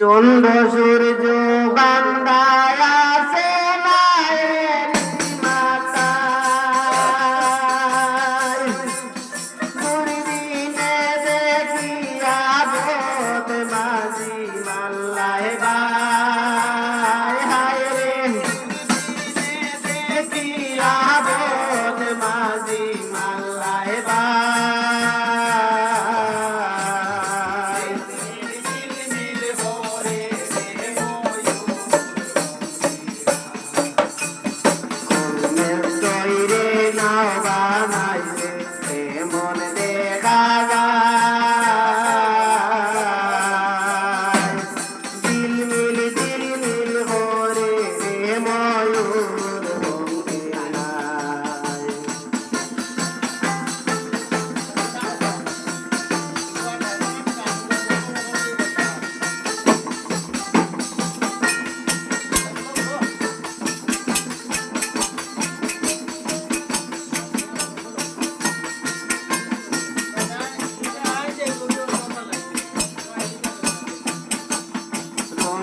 চন্দ্র সূর্য বান্দায় আছে।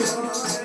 Jesus.